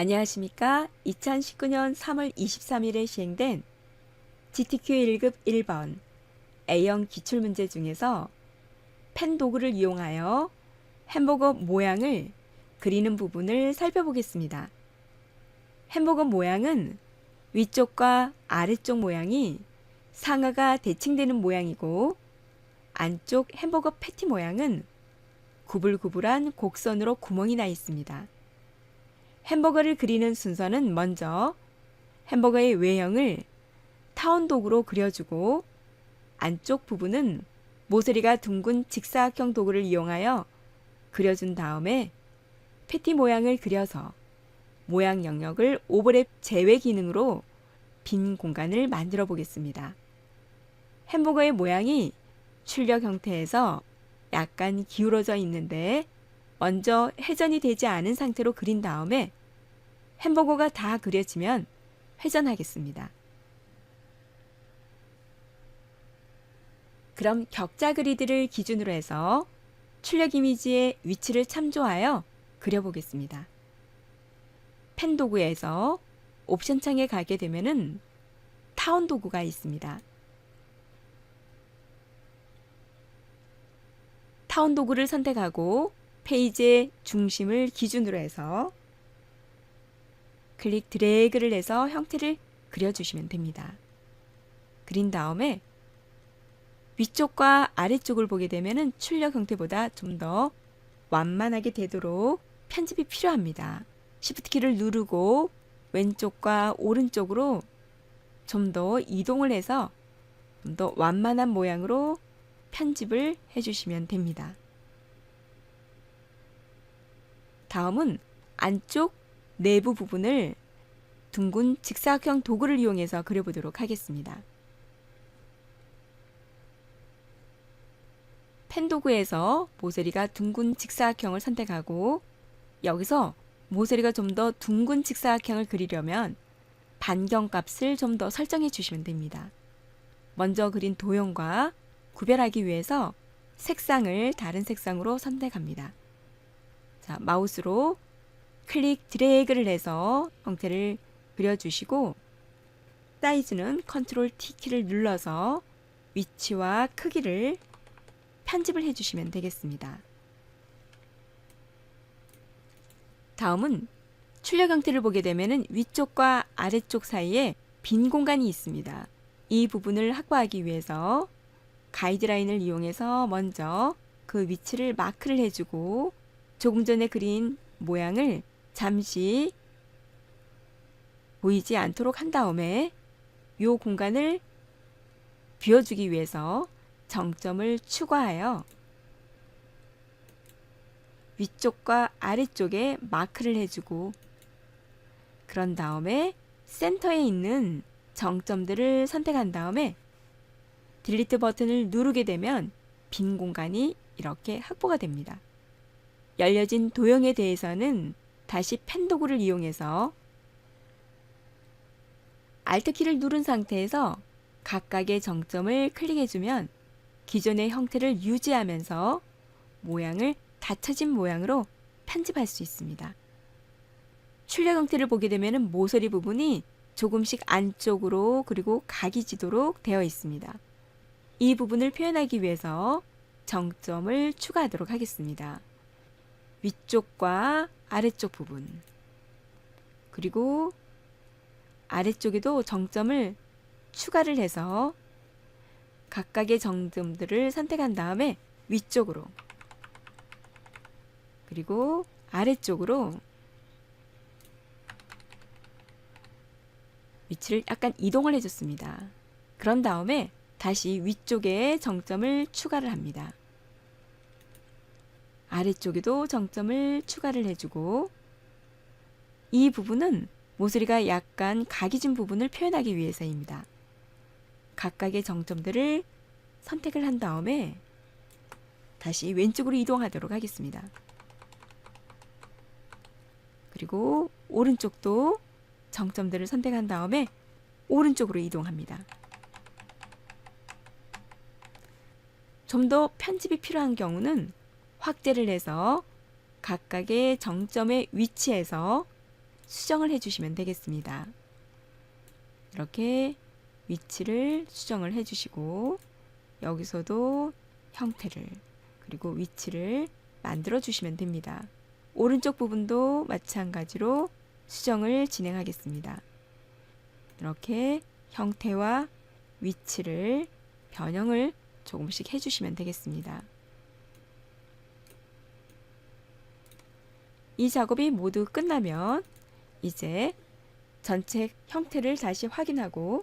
안녕하십니까? 2019년 3월 23일에 시행된 GTQ 1급 1번 A형 기출문제 중에서 펜 도구를 이용하여 햄버거 모양을 그리는 부분을 살펴보겠습니다. 햄버거 모양은 위쪽과 아래쪽 모양이 상하가 대칭되는 모양이고 안쪽 햄버거 패티 모양은 구불구불한 곡선으로 구멍이 나 있습니다. 햄버거를 그리는 순서는 먼저 햄버거의 외형을 도구로 그려주고 안쪽 부분은 모서리가 둥근 직사각형 도구를 이용하여 그려준 다음에 패티 모양을 그려서 모양 영역을 오버랩 제외 기능으로 빈 공간을 만들어 보겠습니다. 햄버거의 모양이 출력 형태에서 약간 기울어져 있는데 먼저 회전이 되지 않은 상태로 그린 다음에 햄버거가 다 그려지면 회전하겠습니다. 그럼 격자 그리드를 기준으로 해서 출력 이미지의 위치를 참조하여 그려보겠습니다. 펜 도구에서 옵션 창에 가게 되면은 타원 도구가 있습니다. 타원 도구를 선택하고 페이지의 중심을 기준으로 해서 클릭 드래그를 해서 형태를 그려주시면 됩니다. 그린 다음에 위쪽과 아래쪽을 보게 되면 출력 형태보다 좀 더 완만하게 되도록 편집이 필요합니다. Shift 키를 누르고 왼쪽과 오른쪽으로 좀 더 이동을 해서 좀 더 완만한 모양으로 편집을 해주시면 됩니다. 다음은 안쪽 내부 부분을 둥근 직사각형 도구를 이용해서 그려보도록 하겠습니다. 펜 도구에서 모서리가 둥근 직사각형을 선택하고 여기서 모서리가 좀 더 둥근 직사각형을 그리려면 반경 값을 좀 더 설정해 주시면 됩니다. 먼저 그린 도형과 구별하기 위해서 색상을 다른 색상으로 선택합니다. 자, 마우스로 클릭 드래그를 해서 형태를 그려주시고 사이즈는 컨트롤 T 키를 눌러서 위치와 크기를 편집을 해주시면 되겠습니다. 다음은 출력 형태를 보게 되면 위쪽과 아래쪽 사이에 빈 공간이 있습니다. 이 부분을 확보하기 위해서 가이드라인을 이용해서 먼저 그 위치를 마크를 해주고 조금 전에 그린 모양을 잠시 보이지 않도록 한 다음에 이 공간을 비워주기 위해서 정점을 추가하여 위쪽과 아래쪽에 마크를 해주고 그런 다음에 센터에 있는 정점들을 선택한 다음에 딜리트 버튼을 누르게 되면 빈 공간이 이렇게 확보가 됩니다. 열려진 도형에 대해서는 다시 펜 도구를 이용해서 Alt 키를 누른 상태에서 각각의 정점을 클릭해주면 기존의 형태를 유지하면서 모양을 닫혀진 모양으로 편집할 수 있습니다. 출력 형태를 보게 되면 모서리 부분이 조금씩 안쪽으로 그리고 각이 지도록 되어 있습니다. 이 부분을 표현하기 위해서 정점을 추가하도록 하겠습니다. 위쪽과 아래쪽 부분 그리고 아래쪽에도 정점을 추가를 해서 각각의 정점들을 선택한 다음에 위쪽으로 그리고 아래쪽으로 위치를 약간 이동을 해줬습니다. 그런 다음에 다시 위쪽에 정점을 추가를 합니다. 아래쪽에도 정점을 추가를 해주고 이 부분은 모서리가 약간 각이 진 부분을 표현하기 위해서입니다. 각각의 정점들을 선택을 한 다음에 다시 왼쪽으로 이동하도록 하겠습니다. 그리고 오른쪽도 정점들을 선택한 다음에 오른쪽으로 이동합니다. 좀 더 편집이 필요한 경우는 확대를 해서 각각의 정점의 위치에서 수정을 해주시면 되겠습니다. 이렇게 위치를 수정을 해주시고 여기서도 형태를 그리고 위치를 만들어 주시면 됩니다. 오른쪽 부분도 마찬가지로 수정을 진행하겠습니다. 이렇게 형태와 위치를 변형을 조금씩 해주시면 되겠습니다. 이 작업이 모두 끝나면 이제 전체 형태를 다시 확인하고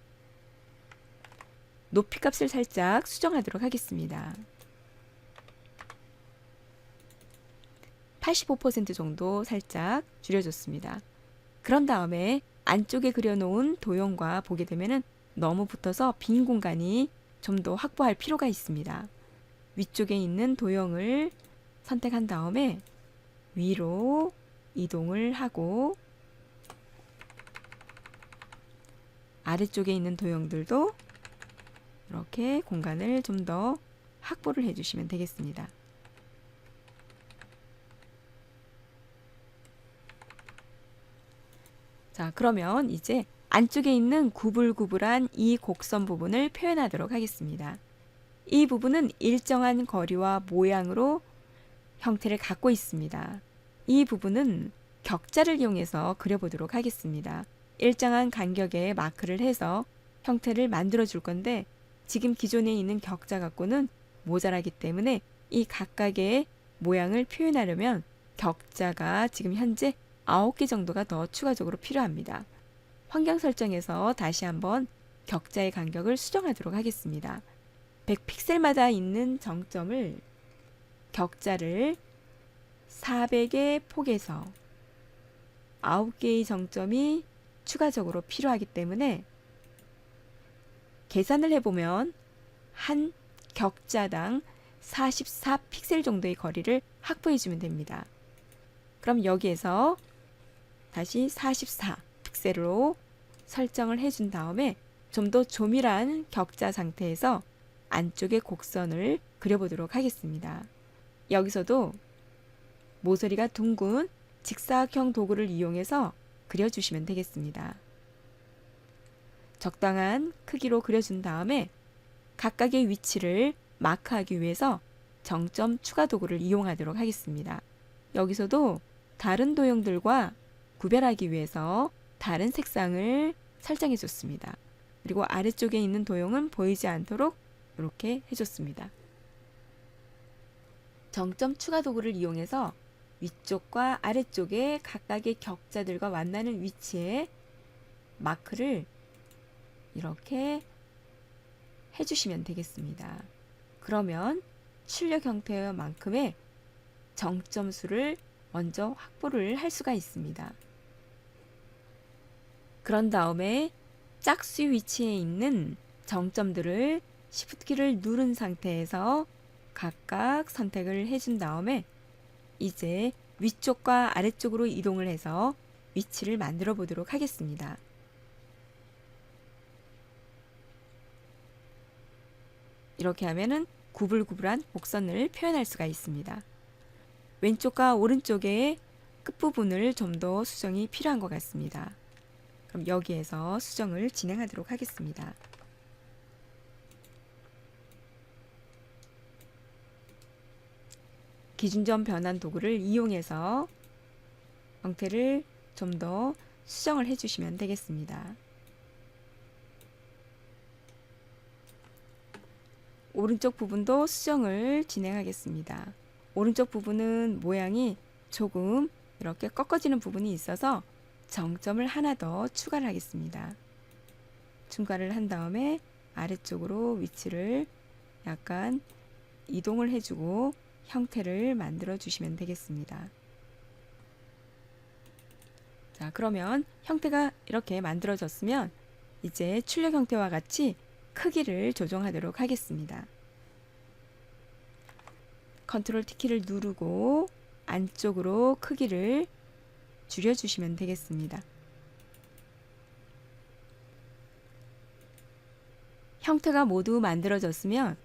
높이 값을 살짝 수정하도록 하겠습니다. 85% 정도 살짝 줄여줬습니다. 그런 다음에 안쪽에 그려놓은 도형과 보게 되면 너무 붙어서 빈 공간이 좀 더 확보할 필요가 있습니다. 위쪽에 있는 도형을 선택한 다음에 위로 이동을 하고 아래쪽에 있는 도형들도 이렇게 공간을 좀 더 확보를 해주시면 되겠습니다. 자, 그러면 이제 안쪽에 있는 구불구불한 이 곡선 부분을 표현하도록 하겠습니다. 이 부분은 일정한 거리와 모양으로 형태를 갖고 있습니다. 이 부분은 격자를 이용해서 그려보도록 하겠습니다. 일정한 간격에 마크를 해서 형태를 만들어 줄 건데 지금 기존에 있는 격자 갖고는 모자라기 때문에 이 각각의 모양을 표현하려면 격자가 지금 현재 9개 정도가 더 추가적으로 필요합니다. 환경 설정에서 다시 한번 격자의 간격을 수정하도록 하겠습니다. 100픽셀마다 있는 정점을 격자를 400의 폭에서 9개의 정점이 추가적으로 필요하기 때문에 계산을 해보면 한 격자당 44 픽셀 정도의 거리를 확보해 주면 됩니다. 그럼 여기에서 다시 44 픽셀로 설정을 해 준 다음에 좀 더 조밀한 격자 상태에서 안쪽에 곡선을 그려보도록 하겠습니다. 여기서도 모서리가 둥근 직사각형 도구를 이용해서 그려주시면 되겠습니다. 적당한 크기로 그려준 다음에 각각의 위치를 마크하기 위해서 정점 추가 도구를 이용하도록 하겠습니다. 여기서도 다른 도형들과 구별하기 위해서 다른 색상을 설정해 줬습니다. 그리고 아래쪽에 있는 도형은 보이지 않도록 이렇게 해줬습니다. 정점 추가 도구를 이용해서 위쪽과 아래쪽에 각각의 격자들과 만나는 위치에 마크를 이렇게 해주시면 되겠습니다. 그러면 출력 형태만큼의 정점수를 먼저 확보를 할 수가 있습니다. 그런 다음에 짝수 위치에 있는 정점들을 Shift키를 누른 상태에서 각각 선택을 해준 다음에 이제 위쪽과 아래쪽으로 이동을 해서 위치를 만들어 보도록 하겠습니다. 이렇게 하면은 구불구불한 곡선을 표현할 수가 있습니다. 왼쪽과 오른쪽의 끝부분을 좀 더 수정이 필요한 것 같습니다. 그럼 여기에서 수정을 진행하도록 하겠습니다. 기준점 변환 도구를 이용해서 형태를 좀 더 수정을 해주시면 되겠습니다. 오른쪽 부분도 수정을 진행하겠습니다. 오른쪽 부분은 모양이 조금 이렇게 꺾어지는 부분이 있어서 정점을 하나 더 추가를 하겠습니다. 중과를 한 다음에 아래쪽으로 위치를 약간 이동을 해주고 형태를 만들어 주시면 되겠습니다. 자, 그러면 형태가 이렇게 만들어졌으면 이제 출력 형태와 같이 크기를 조정하도록 하겠습니다. 컨트롤 T키를 누르고 안쪽으로 크기를 줄여주시면 되겠습니다. 형태가 모두 만들어졌으면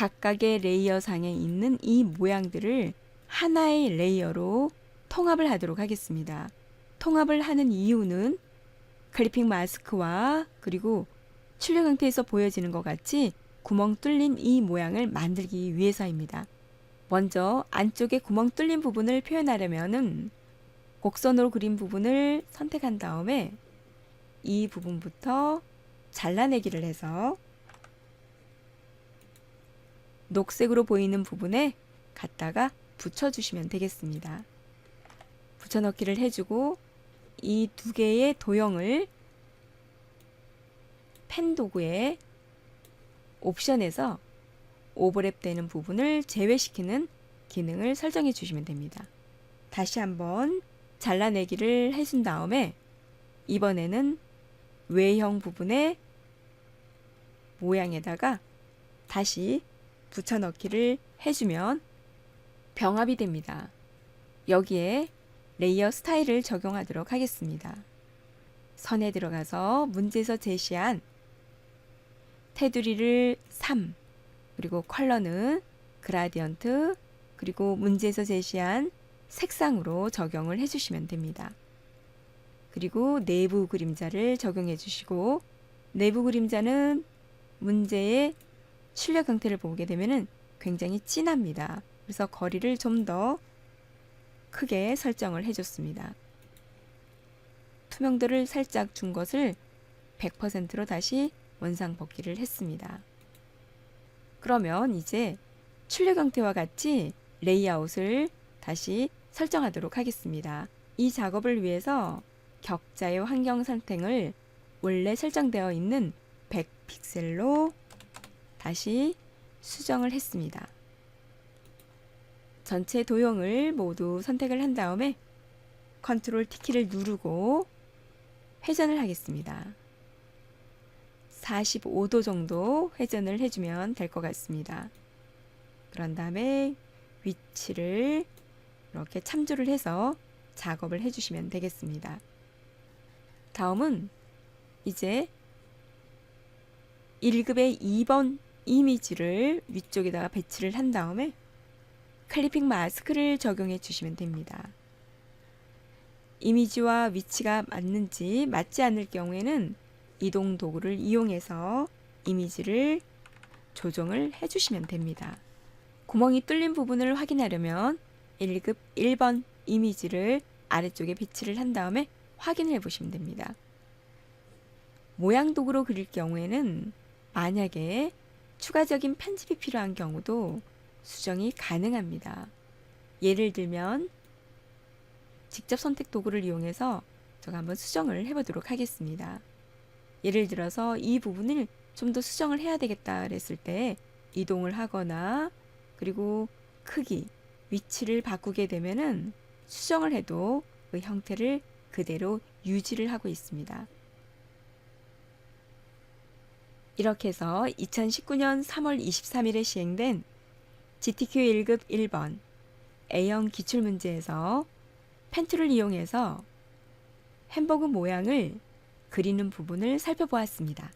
각각의 레이어 상에 있는 이 모양들을 하나의 레이어로 통합을 하도록 하겠습니다. 통합을 하는 이유는 클리핑 마스크와 그리고 출력 형태에서 보여지는 것 같이 구멍 뚫린 이 모양을 만들기 위해서입니다. 먼저 안쪽에 구멍 뚫린 부분을 표현하려면은 곡선으로 그린 부분을 선택한 다음에 이 부분부터 잘라내기를 해서 녹색으로 보이는 부분에 갖다가 붙여주시면 되겠습니다. 붙여넣기를 해주고 이 두 개의 도형을 펜 도구에 옵션에서 오버랩 되는 부분을 제외시키는 기능을 설정해 주시면 됩니다. 다시 한번 잘라내기를 해준 다음에 이번에는 외형 부분의 모양에다가 다시 붙여넣기를 해주면 병합이 됩니다. 여기에 레이어 스타일을 적용하도록 하겠습니다. 선에 들어가서 문제에서 제시한 테두리를 3 그리고 컬러는 그라디언트 그리고 문제에서 제시한 색상으로 적용을 해주시면 됩니다. 그리고 내부 그림자를 적용해 주시고 내부 그림자는 문제의 출력 형태를 보게 되면 굉장히 진합니다. 그래서 거리를 좀 더 크게 설정을 해줬습니다. 투명도를 살짝 준 것을 100%로 다시 원상 복귀를 했습니다. 그러면 이제 출력 형태와 같이 레이아웃을 다시 설정하도록 하겠습니다. 이 작업을 위해서 격자의 환경 선택을 원래 설정되어 있는 100픽셀로 다시 수정을 했습니다. 전체 도형을 모두 선택을 한 다음에 컨트롤 T키를 누르고 회전을 하겠습니다. 45도 정도 회전을 해주면 될 것 같습니다. 그런 다음에 위치를 이렇게 참조를 해서 작업을 해주시면 되겠습니다. 다음은 이제 1급의 2번 이미지를 위쪽에다가 배치를 한 다음에 클리핑 마스크를 적용해 주시면 됩니다. 이미지와 위치가 맞는지 맞지 않을 경우에는 이동 도구를 이용해서 이미지를 조정을 해주시면 됩니다. 구멍이 뚫린 부분을 확인하려면 1급 1번 이미지를 아래쪽에 배치를 한 다음에 확인해 보시면 됩니다. 모양 도구로 그릴 경우에는 만약에 추가적인 편집이 필요한 경우도 수정이 가능합니다. 예를 들면 직접 선택 도구를 이용해서 제가 한번 수정을 해보도록 하겠습니다. 예를 들어서 이 부분을 좀 더 수정을 해야 되겠다 그랬을 때 이동을 하거나 그리고 크기, 위치를 바꾸게 되면은 수정을 해도 그 형태를 그대로 유지를 하고 있습니다. 이렇게 해서 2019년 3월 23일에 시행된 GTQ 1급 1번 A형 기출문제에서 펜툴을 이용해서 햄버거 모양을 그리는 부분을 살펴보았습니다.